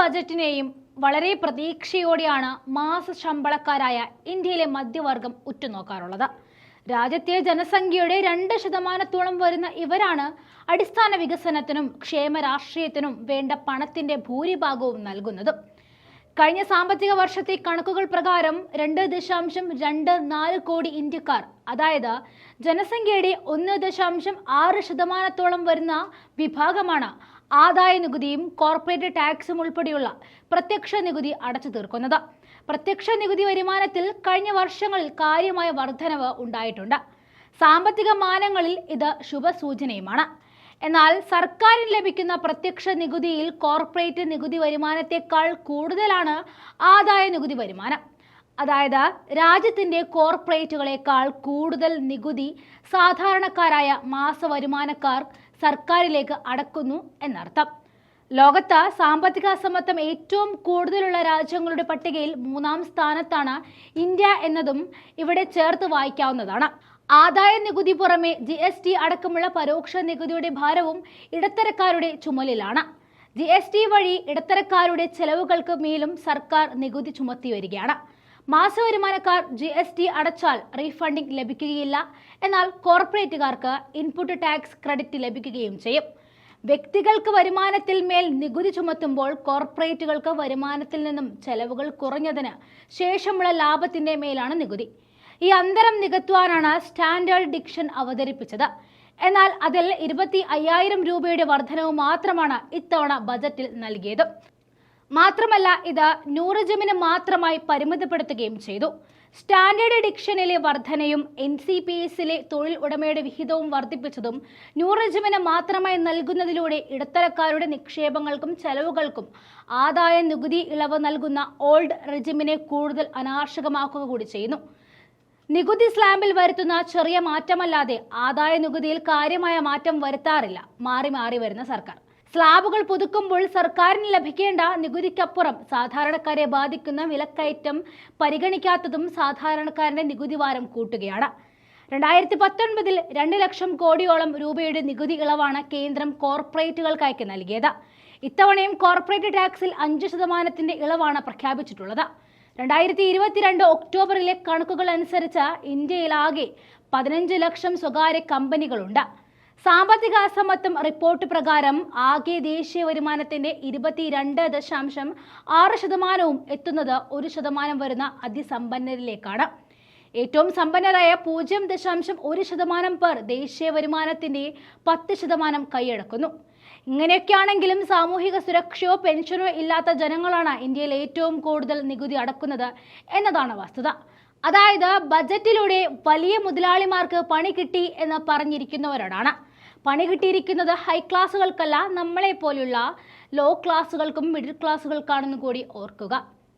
ബജറ്റിനെയും വളരെ പ്രതീക്ഷയോടെയാണ് മാസ ശമ്പളക്കാരായ ഇന്ത്യയിലെ മധ്യവർഗം ഉറ്റുനോക്കാറുള്ളത്. രാജ്യത്തെ ജനസംഖ്യയുടെ രണ്ട് ശതമാനത്തോളം വരുന്ന ഇവരാണ് അടിസ്ഥാന വികസനത്തിനും ക്ഷേമ രാഷ്ട്രീയത്തിനും വേണ്ട പണത്തിന്റെ ഭൂരിഭാഗവും നൽകുന്നത്. കഴിഞ്ഞ സാമ്പത്തിക വർഷത്തെ കണക്കുകൾ പ്രകാരം രണ്ട് ദശാംശം രണ്ട് നാല് കോടി ഇന്ത്യക്കാർ അതായത് ജനസംഖ്യയുടെ ഒന്ന് ദശാംശം ആറ് ശതമാനത്തോളം വരുന്ന വിഭാഗമാണ് ആദായ നികുതിയും കോർപ്പറേറ്റ് ടാക്സും ഉൾപ്പെടെയുള്ള പ്രത്യക്ഷ നികുതി അടച്ചു തീർക്കുന്നത്. പ്രത്യക്ഷ നികുതി വരുമാനത്തിൽ കഴിഞ്ഞ വർഷങ്ങളിൽ കാര്യമായ വർധനവ് ഉണ്ടായിട്ടുണ്ട്. സാമ്പത്തിക മാനങ്ങളിൽ ഇത് ശുഭസൂചനയുമാണ്. എന്നാൽ സർക്കാരിന് ലഭിക്കുന്ന പ്രത്യക്ഷ നികുതിയിൽ കോർപ്പറേറ്റ് നികുതി വരുമാനത്തെക്കാൾ കൂടുതലാണ് ആദായ നികുതി വരുമാനം. അതായത് രാജ്യത്തിന്റെ കോർപ്പറേറ്റുകളെക്കാൾ കൂടുതൽ നികുതി സാധാരണക്കാരായ മാസ വരുമാനക്കാർ സർക്കാരിലേക്ക് അടക്കുന്നു എന്നർത്ഥം. ലോകത്ത് സാമ്പത്തിക അസമത്വം ഏറ്റവും കൂടുതലുള്ള രാജ്യങ്ങളുടെ പട്ടികയിൽ മൂന്നാം സ്ഥാനത്താണ് ഇന്ത്യ എന്നതും ഇവിടെ ചേർത്ത് വായിക്കാവുന്നതാണ്. ആദായ നികുതി പുറമെ ജി എസ് ടി അടക്കമുള്ള പരോക്ഷ നികുതിയുടെ ഭാരവും ഇടത്തരക്കാരുടെ ചുമലിലാണ്. ജി എസ് ടി വഴി ഇടത്തരക്കാരുടെ ചെലവുകൾക്ക് മേലും സർക്കാർ നികുതി ചുമത്തി വരികയാണ്. മാസവരുമാനക്കാർ ജി എസ് ടി അടച്ചാൽ റീഫണ്ടിംഗ് ലഭിക്കുകയില്ല. എന്നാൽ കോർപ്പറേറ്റുകാർക്ക് ഇൻപുട്ട് ടാക്സ് ക്രെഡിറ്റ് ലഭിക്കുകയും ചെയ്യും. വ്യക്തികൾക്ക് വരുമാനത്തിൽ മേൽ നികുതി ചുമത്തുമ്പോൾ കോർപ്പറേറ്റുകൾക്ക് വരുമാനത്തിൽ നിന്നും ചെലവുകൾ കുറഞ്ഞതിന് ശേഷമുള്ള ലാഭത്തിന്റെ മേലാണ് നികുതി. ഈ അന്തരം നികത്തുവാനാണ് സ്റ്റാൻഡേർഡ് ഡിക്ഷൻ അവതരിപ്പിച്ചത്. എന്നാൽ അതിൽ ഇരുപത്തി അയ്യായിരം രൂപയുടെ വർധനവ് മാത്രമാണ് ഇത്തവണ ബജറ്റിൽ നൽകിയത്. മാത്രമല്ല ഇത് നൂറിജമിന് മാത്രമായി പരിമിതപ്പെടുത്തുകയും ചെയ്തു. സ്റ്റാൻഡേർഡ് ഡിക്ഷനിലെ വർധനയും എൻ സി പി എസിലെ തൊഴിൽ ഉടമയുടെ വിഹിതവും വർദ്ധിപ്പിച്ചതും നൂറിജമിന് മാത്രമായി നൽകുന്നതിലൂടെ ഇടത്തരക്കാരുടെ നിക്ഷേപങ്ങൾക്കും ചെലവുകൾക്കും ആദായ നികുതി ഇളവ് നൽകുന്ന ഓൾഡ് റെജിമിനെ കൂടുതൽ അനാർഷകമാക്കുക കൂടി ചെയ്യുന്നു. നികുതി സ്ലാബിൽ വരുത്തുന്ന ചെറിയ മാറ്റമല്ലാതെ ആദായ നികുതിയിൽ കാര്യമായ മാറ്റം വരുത്താറില്ല. മാറി മാറി വരുന്ന സർക്കാർ. സ്ലാബുകൾ പുതുക്കുമ്പോൾ സർക്കാരിന് ലഭിക്കേണ്ട നികുതിക്കപ്പുറം സാധാരണക്കാരെ ബാധിക്കുന്ന വിലക്കയറ്റം പരിഗണിക്കാത്തതും സാധാരണക്കാരന്റെ നികുതി ഭാരം കൂട്ടുകയാണ്. രണ്ടായിരത്തി പത്തൊൻപതിൽ രണ്ട് ലക്ഷം കോടിയോളം രൂപയുടെ നികുതി ഇളവാണ് കേന്ദ്രം കോർപ്പറേറ്റുകൾക്കായി നൽകിയത്. ഇത്തവണയും കോർപ്പറേറ്റ് ടാക്സിൽ അഞ്ച് ശതമാനത്തിന്റെ ഇളവാണ് പ്രഖ്യാപിച്ചിട്ടുള്ളത്. രണ്ടായിരത്തി ഇരുപത്തിരണ്ട് ഒക്ടോബറിലെ കണക്കുകൾ അനുസരിച്ച് ഇന്ത്യയിലാകെ പതിനഞ്ച് ലക്ഷം സ്വകാര്യ കമ്പനികളുണ്ട്. സാമ്പത്തിക അസമത്വം റിപ്പോർട്ട് പ്രകാരം ആകെ ദേശീയ വരുമാനത്തിന്റെ ഇരുപത്തിരണ്ട് ദശാംശം ആറ് ശതമാനവും എത്തുന്നത് ഒരു ശതമാനം വരുന്ന അതിസമ്പന്നരിലേക്കാണ്. ഏറ്റവും സമ്പന്നരായ പൂജ്യം ദശാംശം ഒരു ശതമാനം പേർ ദേശീയ വരുമാനത്തിന്റെ പത്ത് ശതമാനം കൈയടക്കുന്നു. ഇങ്ങനെയൊക്കെയാണെങ്കിലും സാമൂഹിക സുരക്ഷയോ പെൻഷനോ ഇല്ലാത്ത ജനങ്ങളാണ് ഇന്ത്യയിൽ ഏറ്റവും കൂടുതൽ നികുതി അടക്കുന്നത് എന്നതാണ് വസ്തുത. അതായത് ബജറ്റിലൂടെ വലിയ മുതലാളിമാർക്ക് പണി കിട്ടി എന്ന് പറഞ്ഞിരിക്കുന്നവരോടാണ്. പണി കിട്ടിയിരിക്കുന്നത് ഹൈ ക്ലാസ്സുകൾക്കല്ല നമ്മളെ പോലുള്ള ലോ ക്ലാസ്സുകൾക്കും മിഡിൽ ക്ലാസ്സുകൾക്കാണെന്ന് കൂടി ഓർക്കുക.